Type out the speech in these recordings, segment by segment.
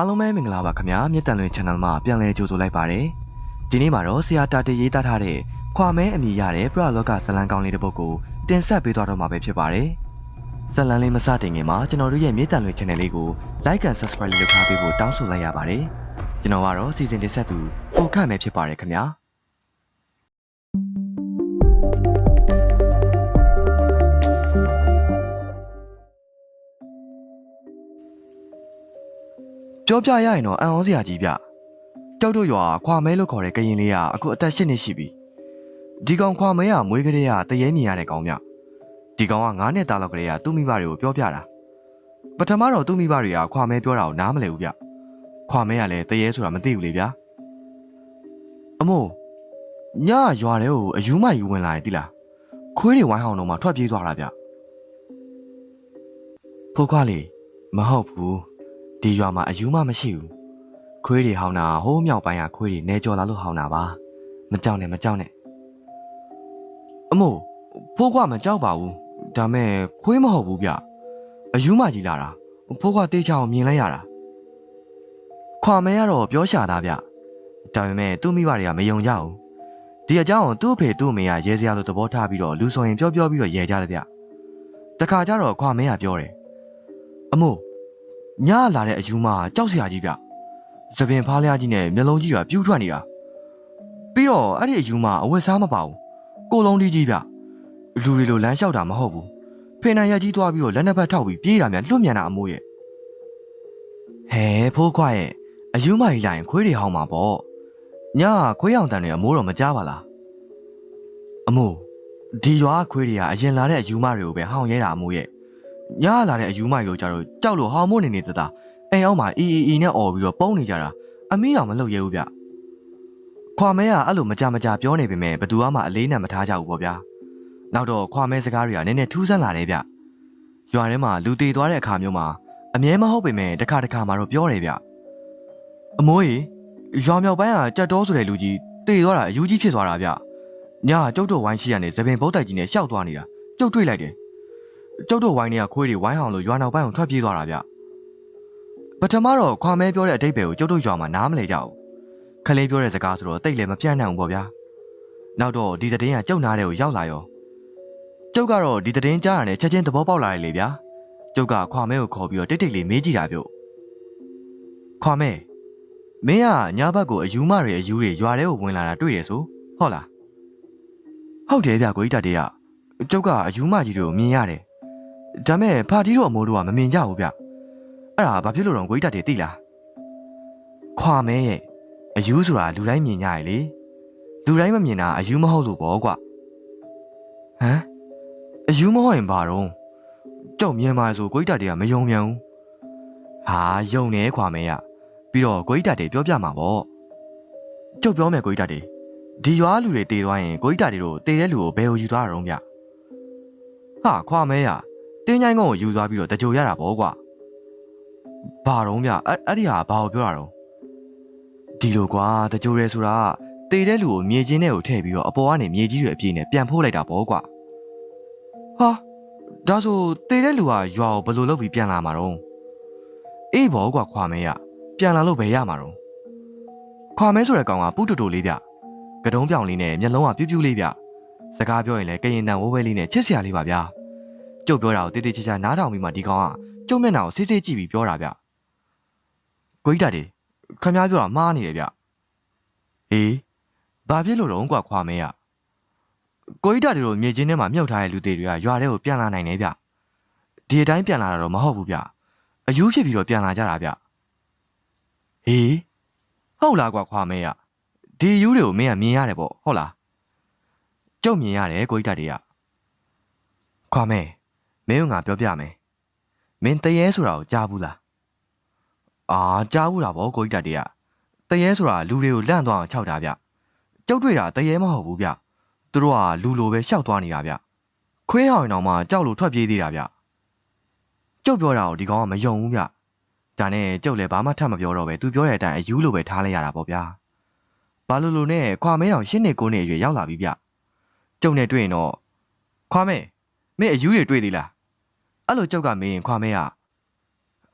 အားလုံးပဲမင်္ဂလာပါခင်ဗျာမြစ်တန်လွင် channel မှာပြန်လည်ကြိုဆိုလိုက်ပါတယ်ဒီနေ့မှာတော့ဆရာတာတေရေးသားထားတဲ့ခွာမဲအမိရတဲ့ပရလောကဇလံကောင်းလေးတစ်ပုဒ်ကိုတင်ဆက်ပေးသွားတော့မှာပဲဖြစ်ပါတယ်ဇလံလေးမစတင်ခင်မှာကျွန်တော်တို့ရဲ့မြစ်တန်လွင် channel လေးကို like and subscribe လုပ်ထားပေးဖို့တောင်းဆိုလိုက်ရပါတယ်ကျွန်တော်ကတော့စီစဉ်တင်ဆက်သူပိုခန့်ပဲဖြစ်ပါတယ်ခင်ဗျာ ပြောပြရရင်တော့အံ့ဩစရာကြီးဗျကြောက်တို့ရွာခွာမဲလို့ခေါ်တဲ့ကရင်လေးကအခုအသက်၈နှစ်ရှိပြီဒီကောင်ခွာမဲကမွေးကလေးကတရေမြင်ရတဲ့ကောင်ဗျဒီကောင်က9နှစ်သားလောက်ကလေးကသူ့မိဘတွေကိုပြောပြတာပထမတော့သူ့မိဘတွေကခွာမဲပြောတာကိုနားမလည်ဘူးဗျခွာမဲကလည်းတရေဆိုတာမသိဘူးလေဗျာအမို့ညရွာထဲကိုအယူမယူဝင်လာတယ်တိလားခွေးတွေဝိုင်းအောင်တော့မှထွက်ပြေးသွားတာဗျဖိုးခွားလေးမဟုတ်ဘူး ဒီရွာမှာအယူမမရှိဘူးခွေးတွေဟောင်းတာဟိုးမြောက်ပိုင်းကခွေးတွေနေကြော်လာလို့ဟောင်းတာပါမကြောက်နဲ့မကြောက်နဲ့အမို့ဖိုးခွားမကြောက်ပါဘူးဒါမဲ့ခွေးမဟုတ်ဘူးဗျအယူမကြီးလာတာဖိုးခွားတေးချအောင်မြင်လိုက်ရတာခွာမဲကတော့ပြောရှာတာဗျဒါပေမဲ့သူ့မိဘတွေကမယုံကြဘူးဒီအကြောင်းကိုသူ့အဖေသူ့အမေကရဲစရာလို့သဘောထားပြီးတော့လူဆိုရင်ပြောပြောပြီးတော့ရဲကြတယ်ဗျတခါကျတော့ခွာမဲကပြောတယ်အမို့ ညလာတဲ့အယူမကြောက်စရာကြီးဗျသပင်ဖားလျားကြီးနဲ့မျက်လုံးကြီးကပြူးထွက်နေတာပြီးတော့အဲ့ဒီအယူမအဝတ်စားမပါဘူးကိုယ်လုံးကြီးကြီးဗျလူတွေလိုလမ်းလျှောက်တာမဟုတ်ဘူးဖေနံရက်ကြီးသွားပြီးတော့လက်နှစ်ဖက်ထောက်ပြီးပြေးတာများလွတ်မြန်တာအမိုးရဲ့ဟဲဖိုးခွားရဲ့အယူမကြီးလာရင်ခွေးတွေဟောင်းမှာပေါ့ညခွေးအောင်တန်တွေအမိုးတော့မကြားပါလားအမိုးဒီရွာခွေးတွေကအရင်လာတဲ့အယူမတွေကိုပဲဟောင်းရဲတာအမိုးရဲ့ ညလာတဲ့အယူမကြီးကိုကြတော့ကြောက်လို့ဟောင်းမို့နေနေတတာအိမ်အောင်မှာအီအီအီနဲ့អော်ပြီးတော့ပုံးနေကြတာအမီးအောင်မလုပ်ရဲဘူးဗျခွာမဲကအဲ့လိုမကြမကြပြောနေပေမဲ့ဘသူမှအလေးနဲ့မထားကြဘူးပေါ့ဗျာနောက်တော့ခွာမဲစကားတွေကနည်းနည်းထူးဆန်းလာတယ်ဗျရွာထဲမှာလူတေသွားတဲ့အခါမျိုးမှာအမြဲမဟုတ်ပေမဲ့တစ်ခါတစ်ခါမှတော့ပြောတယ်ဗျအမိုးကြီးရွာမြောက်ပိုင်းကကြက်တော်ဆိုတဲ့လူကြီးတေသွားတာအယူကြီးဖြစ်သွားတာဗျညကကျုပ်တို့ဝိုင်းရှိရနေသပင်ဘုတ်တိုက်ကြီးနဲ့ရှောက်သွားနေတာကျုပ်တွေ့လိုက်တယ် ကျုပ်တို့ဝိုင်းတွေကခွေးတွေဝိုင်းအောင်လို့ရွာနောက်ပိုင်းကိုထွက်ပြေးသွားတာဗျပထမတော့ခွာမဲပြောတဲ့အတိတ်ပဲကိုကျုပ်တို့ရွာမှာနားမလဲကြဘူးခလေးပြောတဲ့စကားဆိုတော့တိတ်လည်းမပြတ်နိုင်ဘူးပေါ့ဗျာနောက်တော့ဒီတဲ့င်းကကျုပ်နားတဲ့ကိုရောက်လာရောကျုပ်ကတော့ဒီတဲ့င်းကြားရတဲ့ချက်ချင်းသဘောပေါက်လာတယ်လေဗျာကျုပ်ကခွာမဲကိုခေါ်ပြီးတော့တိတ်တိတ်လေးမေးကြည့်တာပြုတ်ခွာမဲမင်းကညာဘက်ကိုအယူမတွေအယူတွေရွာထဲကိုဝင်လာတာတွေ့ရဆိုဟုတ်လားဟုတ်တယ်ဗျကိုကြီးတတေးကကျုပ်ကအယူမကြီးတွေကိုမြင်ရတယ် ဒါမဲ့ဖာတီတို့အမိုးတို့ကမမြင်ကြဘူးဗျအဲ့ဒါဘာဖြစ်လို့တော့ကိုကြီးတတေးသိလားခွာမဲရဲ့အယူဆိုတာလူတိုင်းမြင်ကြရလေလူတိုင်းမမြင်တာအယူမဟုတ်လို့ပေါ့ကွဟမ်အယူမဟုတ်ရင်ဘာတော့ကြောက်မြင်ပါဆိုကိုကြီးတတေးကမယုံမြန်ဘူးဟာယုံနေခွာမဲရပြီးတော့ကိုကြီးတတေးပြောပြမှာပေါ့ကျုပ်ပြောမယ်ကိုကြီးတတေးဒီရွာလူတွေတေသွားရင်ကိုကြီးတတေးတို့တေတဲ့လူကိုဘယ်ကိုယူသွားတာတော့ဗျဟာခွာမဲရ တင်းချိုင်းကုန်းကိုယူသွားပြီးတော့တကြိုရတာပေါ့ကွာဘာတော့ဗျအဲ့အဲ့ဒီဟာဘာကိုပြောတာတော့ဒီလိုကွာတကြိုရဲဆိုတာတေတဲ့လူကိုမြေချင်းထဲကိုထည့်ပြီးတော့အပေါ်ကနေမြေကြီးတွေအပြည့်နဲ့ပြန်ဖိုးလိုက်တာပေါ့ကွာဟာဒါဆိုတေတဲ့လူကရွာကိုဘယ်လိုလုပ်ပြီးပြန်လာမှာတော့အေးဘောကွာခွာမဲရပြန်လာလို့ပဲရမှာတော့ခွာမဲဆိုတဲ့ကောင်ကပူတူတူလေးဗျကတုံးပြောင်လေးနဲ့မျက်လုံးကပြူးပြူးလေးဗျစကားပြောရင်လည်းကရင်တန်ဝဲဝဲလေးနဲ့ချစ်စရာလေးပါဗျာ ကျုပ်ပြောတာကိုတိတိကျကျနားထောင်ပြီးမှဒီကောင်ကကျုပ်မျက်နှာကိုဆေးဆေးကြည့်ပြီးပြောတာဗျကိုကြီးတာတေခမ ्या ပြောတာမှားနေတယ်ဗျဟေးဘာဖြစ်လို့တော့ကွာခွာမဲရကိုကြီးတာတေတို့မြေချင်းထဲမှာမြုပ်ထားတဲ့လူတွေတွေကရွာထဲကိုပြန်လာနိုင်တယ်ဗျဒီအတိုင်းပြန်လာတာတော့မဟုတ်ဘူးဗျအယူဖြစ်ပြီးတော့ပြန်လာကြတာဗျဟေးဟုတ်လားကွာခွာမဲရဒီယူတွေကိုမင်းကမြင်ရတယ်ပေါ့ဟုတ်လားကျုပ်မြင်ရတယ်ကိုကြီးတာတေကခွာမဲ မင်းကငါပြောပြမယ်မင်းတရေဆိုတာကိုကြားဘူးလားအာကြားဘူးလားဗောကိုကြီးတက်တေးကတရေဆိုတာလူတွေကိုလန့်သွားအောင်ခြောက်တာဗျကျုပ်တွေ့တာတရေမဟုတ်ဘူးဗျသူတို့ကလူလိုပဲရှောက်သွားနေတာဗျခွေးဟောင်အောင်မှကြောက်လို့ထွက်ပြေးသေးတာဗျကျုပ်ပြောတာကိုဒီကောင်ကမယုံဘူးဗျဒါနဲ့ကျုပ်လည်းဘာမှထပ်မပြောတော့ပဲသူပြောတဲ့အတိုင်းအယူလိုပဲထားလိုက်ရတာပေါ့ဗျာဘာလို့လို့နဲ့ခွာမဲတောင်ရှင်းနေကိုနေအရွယ်ရောက်လာပြီဗျကျုပ်နဲ့တွေ့ရင်တော့ခွာမဲမင်းအယူတွေတွေ့သေးလား အဲ့လိုကြောက်ကမင်းရင်ခွာမဲရ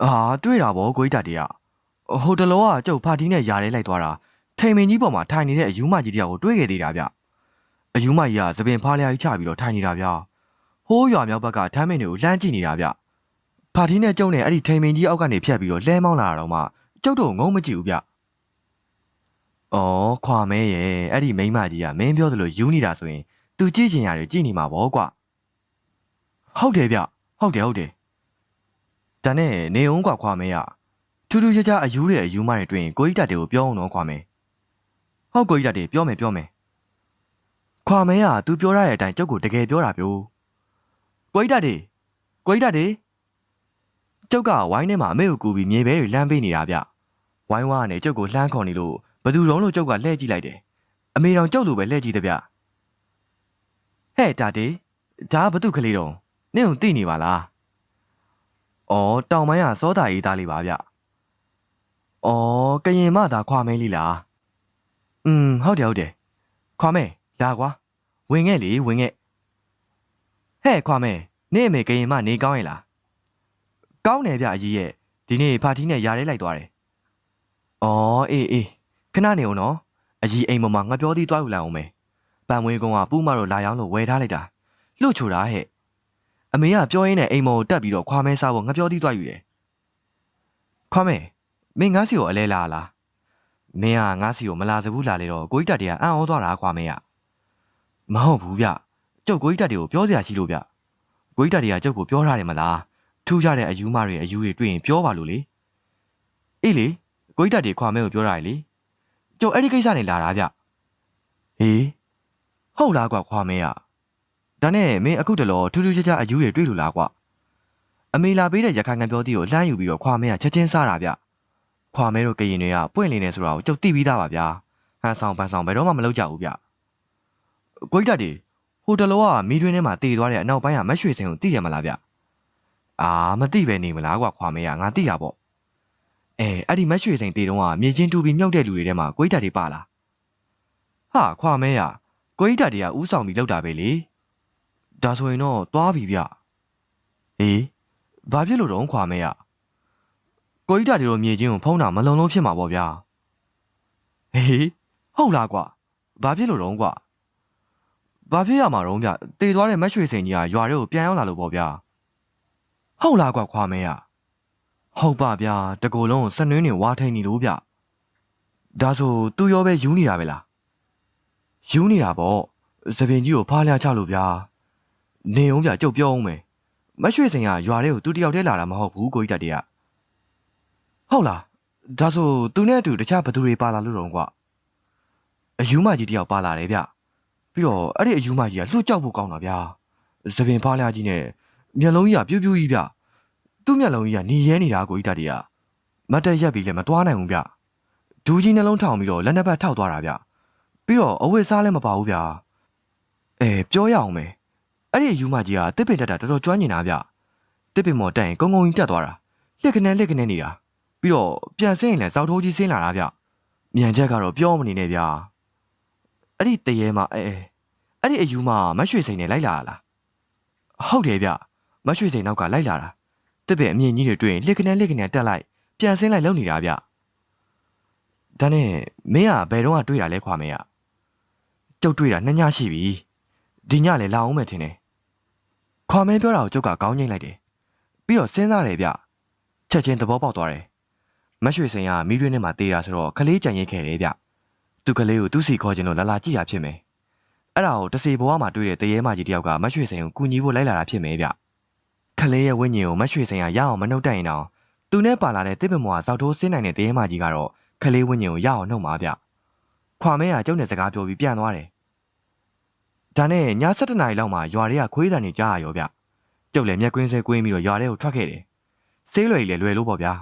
အာတွေ့တာဗောကိုကြီးတာတည်းရဟိုတလောကကျုပ်ဖာတီးနဲ့ຢာရဲလိုက်သွားတာထိန်မင်းကြီးပေါ်မှာထိုင်နေတဲ့အယူမကြီးတယောက်ကိုတွေ့ခဲ့သေးတာဗျအယူမကြီးကသပင်ဖားလျားကြီးချပြီးတော့ထိုင်နေတာဗျဟိုးရွာမြောက်ဘက်ကထမ်းမင်းတွေကိုလှမ်းကြည့်နေတာဗျဖာတီးနဲ့ကျုံနဲ့အဲ့ဒီထိန်မင်းကြီးအောက်ကနေဖြတ်ပြီးတော့လဲမောင်းလာတာတော့မှကျုပ်တို့ငုံမကြည့်ဘူးဗျဩခွာမဲရဲ့အဲ့ဒီမိန်းမကြီးကမင်းပြောသလိုယူနေတာဆိုရင်သူကြည့်ချင်ရတယ်ကြည့်နေမှာဗောကွာဟုတ်တယ်ဗျ ဟုတ်တယ်ဟုတ်တယ်တန်နဲ့နေအောင်ကွာခွာမဲရထူးထူးခြားခြားအယူတဲ့အယူမတွေတွေ့ရင်ကိုကြီးတက်တွေကိုပြောအောင်တော့ခွာမယ်။ဟုတ်ကိုကြီးတက်တွေပြောမယ်ပြောမယ်။ခွာမဲက तू ပြောရတဲ့အတိုင်းကျုပ်ကိုတကယ်ပြောတာပြို။ကိုကြီးတက်တွေကိုကြီးတက်တွေကျုပ်ကဝိုင်းထဲမှာအမေကိုကူပြီးမြေပဲတွေလှမ်းပေးနေတာဗျ။ဝိုင်းဝါကနေကျုပ်ကိုလှမ်းခေါ်နေလို့ဘသူတုံးလို့ကျုပ်ကလှည့်ကြည့်လိုက်တယ်။အမေတော်ကျုပ်လိုပဲလှည့်ကြည့်တယ်ဗျ။ဟဲ့တာတေဒါကဘသူကလေးတုံး နင့်ကိုသိနေပါလား။အော်တောင်ပိုင်းကစောတာရေးသားလေးပါဗျ။အော်ကရင်မသာခွာမဲလေးလား။อืมဟုတ်တယ်ဟုတ်တယ်။ခွာမဲလာကွာ။ဝင်ခဲ့လေဝင်ခဲ့။ဟဲ့ခွာမဲနေအမေကရင်မနေကောင်းရဲ့လား။ကောင်းတယ်ဗျအကြီးရဲ့ဒီနေ့ဖာတီနဲ့ယားရဲလိုက်သွားတယ်။အော်အေးအေးခဏနေအောင်နော်။အကြီးအိမ်ပေါ်မှာငါပြောသေးသွားယူလိုက်အောင်မယ်။ပန်မွေးကောင်ကပူးမတော့လာရောက်လို့ဝယ်ထားလိုက်တာ။လှုပ်ချိုတာဟဲ့။ အမေကပြောရင်းနဲ့အိမ်မော်ကိုတက်ပြီးတော့ခွာမဲစားဖို့ငါပြောသေးသွားယူတယ်။ခွာမဲမင်းငါးစီကိုအလဲလာလားမင်းကငါးစီကိုမလာစဘူးလာလေတော့ကိုကြီးတက်တည်းကအံ့ဩသွားတာကွာမင်းကမဟုတ်ဘူးဗျကျုပ်ကိုကြီးတက်တည်းကိုပြောစရာရှိလို့ဗျကိုကြီးတက်တည်းကကျုပ်ကိုပြောထားတယ်မလားထူးခြားတဲ့အယူမတွေအယူတွေတွေ့ရင်ပြောပါလို့လေအေးလေကိုကြီးတက်တည်းခွာမဲကိုပြောတာလေကျုပ်အဲ့ဒီကိစ္စနဲ့လာတာဗျဟေးဟုတ်လားကွာခွာမဲက ဒါနဲ့မင်းအခုတလောထူးထူးခြားခြားအယူတွေတွေ့လို့လားကွာအမေလာပေးတဲ့ရခိုင်ငံပြောတီကိုလှမ်းယူပြီးတော့ခွာမဲကချက်ချင်းစားတာဗျခွာမဲတို့ကရင်တွေကပွင့်လင်းနေဆိုတာကိုကြုတ်သိပြီးသားပါဗျာဟန်ဆောင်ပန်းဆောင်ဘယ်တော့မှမလုပ်ကြဘူးဗျကိုကြီးတက်ဒီဟိုတလောကမီးတွင်းထဲမှာတည်သွားတဲ့အနောက်ပိုင်းကမက်ရွှေစင်ကိုသိရမလားဗျအာမသိပဲနေမလားကွာခွာမဲကငါသိတာပေါ့အဲအဲ့ဒီမက်ရွှေစင်တည်တော့ကမြေချင်းတူပြီးမြုပ်တဲ့လူတွေထဲမှာကိုကြီးတက်ဒီပါလားဟာခွာမဲရကိုကြီးတက်ဒီကဥဆောင်ပြီးလောက်တာပဲလေ ဒါဆိုရင်တော့သွားပြီဗျဟေးဘာဖြစ်လို့တော့ခွာမဲရကိုကြီးတာတွေတို့မြေချင်းကိုဖုံးတာမလုံလုံးဖြစ်မှာပေါ့ဗျာဟေးဟုတ်လားကွာဘာဖြစ်လို့တော့ကွာဘာဖြစ်ရမှာတော့ဗျတေသွားတဲ့မက်ရွှေစင်ကြီးကရွာတွေကိုပြန်ရောက်လာလို့ပေါ့ဗျာဟုတ်လားကွာခွာမဲရဟုတ်ပါဗျာတကူလုံးကိုစနွင်းနေဝါထိန်နေလို့ဗျဒါဆိုသူရောပဲယူနေတာပဲလားယူနေတာပေါ့သပင်ကြီးကိုဖားလျားချလို့ဗျာ နေအောင်ဗျကြုတ်ပြောအောင်မယ်မက်ရွှေစင်ကရွာတွေကိုသူတယောက်တည်းလာတာမဟုတ်ဘူးကိုကြီးတက်တည်းကဟုတ်လားဒါဆိုသူနဲ့အတူတခြားဘသူတွေပါလာလို့တော့ကွာအယူမကြီးတယောက်ပါလာတယ်ဗျပြီးတော့အဲ့ဒီအယူမကြီးကလှုပ်ကြောက်ဖို့ကောင်းတာဗျာသပင်ဖားလျားကြီးနဲ့မျက်လုံးကြီးကပြူးပြူးကြီးဗျသူ့မျက်လုံးကြီးကနေရဲနေတာကိုကြီးတက်တည်းကမတ်တက်ရက်ပြီးလည်းမသွားနိုင်ဘူးဗျဒူးကြီးနှလုံးထောင်ပြီးတော့လက်နှစ်ဖက်ထောက်သွားတာဗျပြီးတော့အဝတ်စားလည်းမပါဘူးဗျအဲပြောရအောင်မယ် အဲ့ဒီအယူမကြီးကတစ်ပင်တက်တာတော်တော်ကျွမ်းကျင်တာဗျတစ်ပင်မော်တက်ရင်ကုန်းကုန်းကြီးတက်သွားတာလက်ကနေလက်ကနေနေတာပြီးတော့ပြန်ဆင်းရင်လည်းစောက်ထိုးကြီးဆင်းလာတာဗျမြန်ချက်ကတော့ပြောမနေနဲ့ဗျအဲ့ဒီတရေမှာအဲအဲ့ဒီအယူမှာမရွှေစိန်နဲ့လိုက်လာလားဟုတ်တယ်ဗျမရွှေစိန်နောက်ကလိုက်လာတာတစ်ပည့်အမြင့်ကြီးတွေတွေ့ရင်လက်ကနေလက်ကနေတက်လိုက်ပြန်ဆင်းလိုက်လုံနေတာဗျဒါနဲ့မင်းကဘယ်တော့မှတွေ့တာလဲခွာမင်းကကျုပ်တွေ့တာနှစ်ညရှိပြီဒီညလည်းလာအောင်မယ်ထင်တယ် ခွာမင်းပြောတာကိုကျုပ်ကကောင်းငိမ့်လိုက်တယ်ပြီးတော့စဉ်းစားတယ်ဗျချက်ချင်းသဘောပေါက်သွားတယ်မတ်ရွှေစိန်ကမီးတွင်းထဲမှာတေးတာဆိုတော့ကလေးကြံရိတ်ခဲ့တယ်ဗျသူကလေးကိုသူ့စီခေါ်ခြင်းလို့လာလာကြည့်တာဖြစ်မယ်အဲ့ဒါကိုတစီဘဝမှာတွေ့တဲ့တရေမကြီးတယောက်ကမတ်ရွှေစိန်ကိုကူညီဖို့လိုက်လာတာဖြစ်မယ်ဗျကလေးရဲ့ဝိညာဉ်ကိုမတ်ရွှေစိန်ကရအောင်မနှုတ်တက်ရင်တော့သူနဲ့ပါလာတဲ့တစ်ပမောကဇောက်ထိုးဆင်းနိုင်တဲ့တရေမကြီးကတော့ကလေးဝိညာဉ်ကိုရအောင်နှုတ်မှာဗျခွာမဲကကျုပ်နဲ့စကားပြောပြီးပြန်သွားတယ် ဒါနဲ့ည7နာရီလောက်မှာရွာတွေကခွေးတန်နေကြားရရောဗျကျုပ်လည်းမျက်ကွင်းဆွဲကွင်းပြီးတော့ရွာထဲကိုထွက်ခဲ့တယ်ဆေးလွယ်ကြီးလည်းလွယ်လို့ပေါ့ဗျာ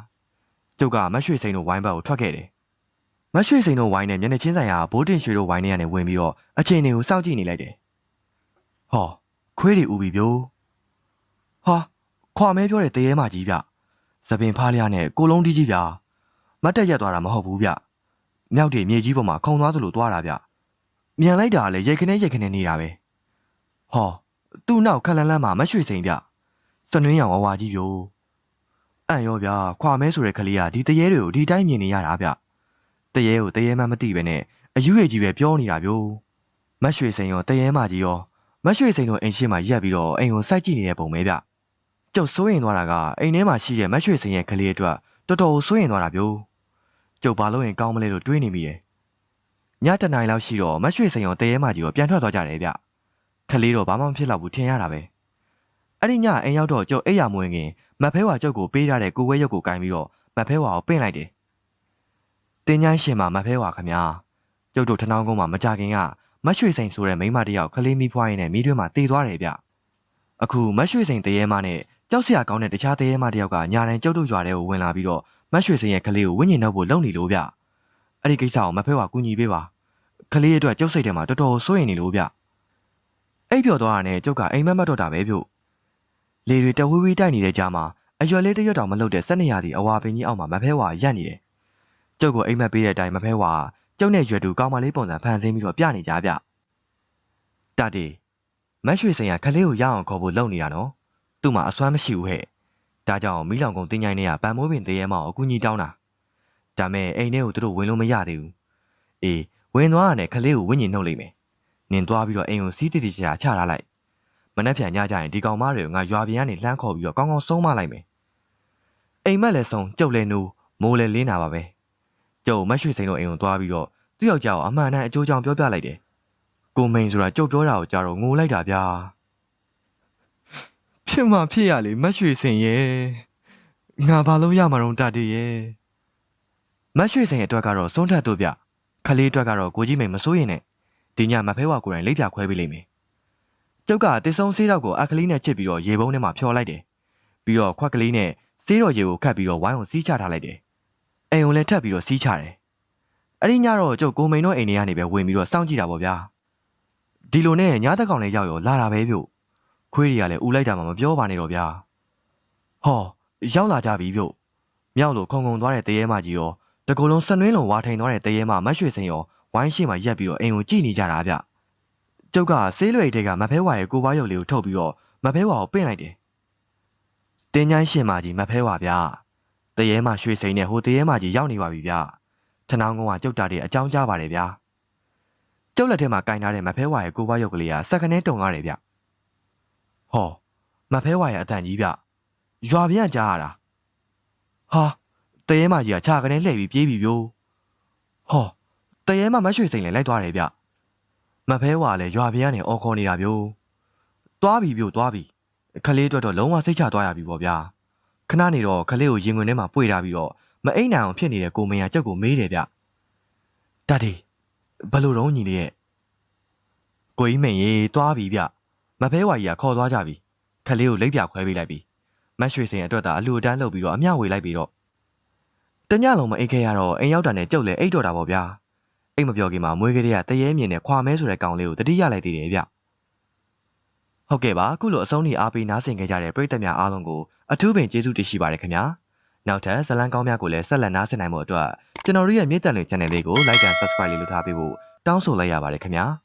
ကျုပ်ကမတ်ရွှေစိန်တို့ဝိုင်းဘက်ကိုထွက်ခဲ့တယ်။မတ်ရွှေစိန်တို့ဝိုင်းနဲ့မျက်နှာချင်းဆိုင်ရာဘိုးတင်ရွှေတို့ဝိုင်းထဲကနေဝင်ပြီးတော့အချိန်တွေကိုစောင့်ကြည့်နေလိုက်တယ်။ဟောခွေးတွေဥပြီးပြို။ဟာခွာမဲပြောတဲ့တရေမကြီးဗျ။သပင်ဖားလျားနဲ့ကိုလုံးတီးကြီးဗျ။မတ်တက်ရက်သွားတာမဟုတ်ဘူးဗျ။မြောက်တွေမြေကြီးပေါ်မှာခုံသွားသလိုသွားတာဗျ။ မြန်လိုက်တာလည်းရိတ်ခနဲရိတ်ခနဲနေတာပဲ။ဟောသူ့နောက်ခက်လန်းလန်းမှာမတ်ရွှေစိန်ဗျ။စနွင်းရောင်ဝဝကြီးပြို။အံ့ရောဗျာခွာမဲဆိုတဲ့ကလေးကဒီတရေတွေကိုဒီတိုင်းမြင်နေရတာဗျတရေကိုတရေမှမသိပဲနဲ့အယူရည်ကြီးပဲပြောနေတာဗျို့မတ်ရွှေစိန်ရောတရေမကြီးရောမတ်ရွှေစိန်တို့အိမ်ရှိမှရက်ပြီးတော့အိမ်ကိုစိုက်ကြည့်နေတဲ့ပုံပဲဗျကျုပ်စိုးရင်သွားတာကအိမ်ထဲမှာရှိတဲ့မတ်ရွှေစိန်ရဲ့ကလေးအတွက်တော်တော်စိုးရင်သွားတာဗျို့ကျုပ်ဘာလို့ရင်ကောင်းမလဲလို့တွေးနေမိတယ် ညတနိုင်လောက်ရှိတော့မတ်ရွှေစိန်ရောတရေမကြီးရောပြန်ထွက်သွားကြတယ်ဗျကလေးတော့ဘာမှမဖြစ်တော့ဘူးထင်ရတာပဲအဲ့ဒီညအိမ်ရောက်တော့ကျုပ်အိပ်ရမွေးခင်မတ်ဖဲဝါကျုပ်ကိုပေးထားတဲ့ကိုဝဲရုပ်ကိုကင်ပြီးတော့မတ်ဖဲဝါကိုပင့်လိုက်တယ်။တင်းချိုင်းရှင်မှာမတ်ဖဲဝါခမညာကျုပ်တို့ထနောင်းကုန်းမှာမကြခင်ကမတ်ရွှေစိန်ဆိုတဲ့မိန်းမတစ်ယောက်ကလေးမီးဖွားရင်းနဲ့မိတွင်းမှာတေသွားတယ်ဗျ။အခုမတ်ရွှေစိန်တရေမနဲ့ကြောက်စရာကောင်းတဲ့တခြားတရေမတစ်ယောက်ကညာတိုင်းကျုပ်တို့ရွာထဲကိုဝင်လာပြီးတော့မတ်ရွှေစိန်ရဲ့ကလေးကိုဝိညာဉ်နှုတ်ဖို့လုပ်နေလို့ဗျ။ အဲ့ဒီကိစ္စကိုမတ်ဖဲဝါကူညီပေးပါ။ကလေးအတွက်ကျုပ်စိတ်ထဲမှာတော်တော်စိုးရိမ်နေလို့ဗျ။အိပ်ပျော်သွားတာနဲ့ကျုပ်ကအိမ်မက်မက်တော့တာပဲဗျ။လေတွေတဝီဝီတိုက်နေတဲ့ကြားမှာအရွယ်လေးတစ်ရွက်တောင်မလုတ်တဲ့စက်နေရသည့်အဝါပင်ကြီးအောက်မှာမဖဲဝါရက်နေတယ်။ကျုပ်ကိုအိမ်မက်ပေးတဲ့အတိုင်းမဖဲဝါကျုပ်နဲ့ရွယ်သူကောင်းမလေးပုံစံဖန်ဆင်းပြီးတော့ပြနေကြဗျ။တတေမတ်ရွှေစိန်ကခလေးကိုရအောင်ခေါ်ဖို့လုပ်နေတာနော်။သူ့မှာအစွမ်းမရှိဘူးဟဲ့။ဒါကြောင့်မိလောင်ကုန်းတင်းញိုင်းတွေကဗန်မိုးပင်သေးရဲမောင်အကူကြီးတောင်းတာ။ ဒါမဲ့အိမ်ထဲကိုသူတို့ဝင်လို့မရသေးဘူး။အေးဝင်သွားတာနဲ့ခလေးကိုဝင့်ညင်နှုတ်လိုက်မယ်။နင်သွားပြီးတော့အိမ်ကိုစီးတိတိကျကျချထားလိုက်။မနှက်ဖြန်ညကြရင်ဒီကောင်မတွေကိုငါရွာပြန်ကနေလှမ်းခေါ်ပြီးတော့ကောင်းကောင်းဆုံးမလိုက်မယ်။အိမ်မက်လည်းဆုံးကြုတ်လည်းနိုးမိုးလည်းလင်းတာပါပဲ။ကျုပ်မတ်ရွှေစိန်တို့အိမ်ကိုသွားပြီးတော့သူ့ယောက်ျားကိုအမှန်တမ်းအကျိုးကြောင့်ပြောပြလိုက်တယ်။ကိုမိန်ဆိုတာကြုတ်ပြောတာကိုကြားတော့ငိုလိုက်တာဗျာ။ဖြစ်မှဖြစ်ရလေမတ်ရွှေစိန်ရဲ့။ငါဘာလို့ရမှာတော့တတည်းရဲ့။ မတ်ရွှေစိန်အတွက်ကတော့စွန့်ထက်တို့ဗျ။ခလေးအတွက်ကတော့ကိုကြီးမိန်မစိုးရင်နဲ့ဒီညမဖဲဝါကိုယ်တိုင်လိပ်ပြခွဲပေးလိမ့်မယ်။ကျုပ်ကတစ်ဆုံဆေးတော့ကိုအခလေးနဲ့ချစ်ပြီးတော့ရေပုံးထဲမှာဖြော်လိုက်တယ်။ပြီးတော့ခွက်ကလေးနဲ့ဆေးတော်ရေကိုခတ်ပြီးတော့ဝိုင်းအောင်စီးချထားလိုက်တယ်။အိမ်ုံလည်းထပ်ပြီးတော့စီးချတယ်။အဲ့ဒီညတော့ကျုပ်ကိုမိန်တို့အိမ်ထဲကနေပဲဝင်ပြီးတော့စောင့်ကြည့်တာပေါ့ဗျာ။ဒီလိုနဲ့ညတက်ကောင်လေးရောက်ရောလာတာပဲပြုတ်။ခွေးတွေကလည်းဦးလိုက်တာမှမပြောပါနဲ့တော့ဗျာ။ဟောရောက်လာကြပြီပြုတ်။မြောက်လို့ခုံခုံသွားတဲ့တရေမကြီးရော တကူလုံးစနွင်းလုံးဝါထိန်သွားတဲ့တရေမမတ်ရွှေစိန်ရောဝိုင်းရှိမှရက်ပြီးတော့အိမ်ကိုကြည့်နေကြတာဗျ။ကျုပ်ကဆေးလွယ်တဲ့ကမဖဲဝါရဲ့ကိုပွားရုပ်လေးကိုထုတ်ပြီးတော့မဖဲဝါကိုပင့်လိုက်တယ်။တင်းချိုင်းရှင်မကြီးမဖဲဝါဗျ။တရေမရွှေစိန်နဲ့ဟိုတရေမကြီးရောက်နေပါပြီဗျ။ထနောင်းကုန်းကကျုပ်တာတဲ့အကြောင်းကြားပါတယ်ဗျာ။ကျုပ်လက်ထဲမှာကင်ထားတဲ့မဖဲဝါရဲ့ကိုပွားရုပ်ကလေးကစက္ကနဲတုံသွားတယ်ဗျ။ဟောမဖဲဝါရဲ့အတန်ကြီးဗျ။ရွာပြန်ကြားရတာ။ဟာ တရေမကြီးကခြာကနေလှည့်ပြီးပြေးပြီဗျို့။ဟောတရေမမရွှေစိန်လည်းလိုက်သွားတယ်ဗျ။မဖဲဝါလည်းရွာပြန်ကနေအော်ခေါ်နေတာဗျို့။သွားပြီဗျို့သွားပြီ။ခလေးအတွက်တော့လုံးဝစိတ်ချသွားရပြီပေါ့ဗျာ။ခဏနေတော့ခလေးကိုရင်ခွင်ထဲမှာပွေထားပြီးတော့မအိမ်နိုင်အောင်ဖြစ်နေတဲ့ကိုမင်းကကြက်ကိုမေးတယ်ဗျ။တတိဘလို့တော့ညီလေးရဲ့ကိုကြီးမင်းရေသွားပြီဗျ။မဖဲဝါကြီးကခေါ်သွားကြပြီ။ခလေးကိုလိပ်ပြခွဲပေးလိုက်ပြီ။မရွှေစိန်အတွက်သာအလှူအတန်းလုပ်ပြီးတော့အမျှဝေလိုက်ပြီးတော့ တညလုံးမအိတ်ခဲ့ရတော့အိမ်ရောက်တာနဲ့ကြုတ်လေအိတ်တော့တာပေါ့ဗျာ။အိမ်မပြောခင်မှာမွေးကလေးကတရေမြင်နဲ့ခွာမဲဆိုတဲ့ကောင်လေးကိုတတိရလိုက်သေးတယ်ဗျ။ဟုတ်ကဲ့ပါအခုလိုအဆုံးနေအားပေးနားဆင်ခဲ့ကြတဲ့ပရိသတ်များအားလုံးကိုအထူးပင်ကျေးဇူးတင်ရှိပါတယ်ခင်ဗျာ။နောက်ထပ်ဇလံကောင်းများကိုလည်းဆက်လက်နားဆင်နိုင်ဖို့အတွက်ကျွန်တော်တို့ရဲ့မြေတံတွေ channel လေးကို like and subscribe လေးလုပ်ထားပေးဖို့တောင်းဆိုလိုက်ရပါတယ်ခင်ဗျာ။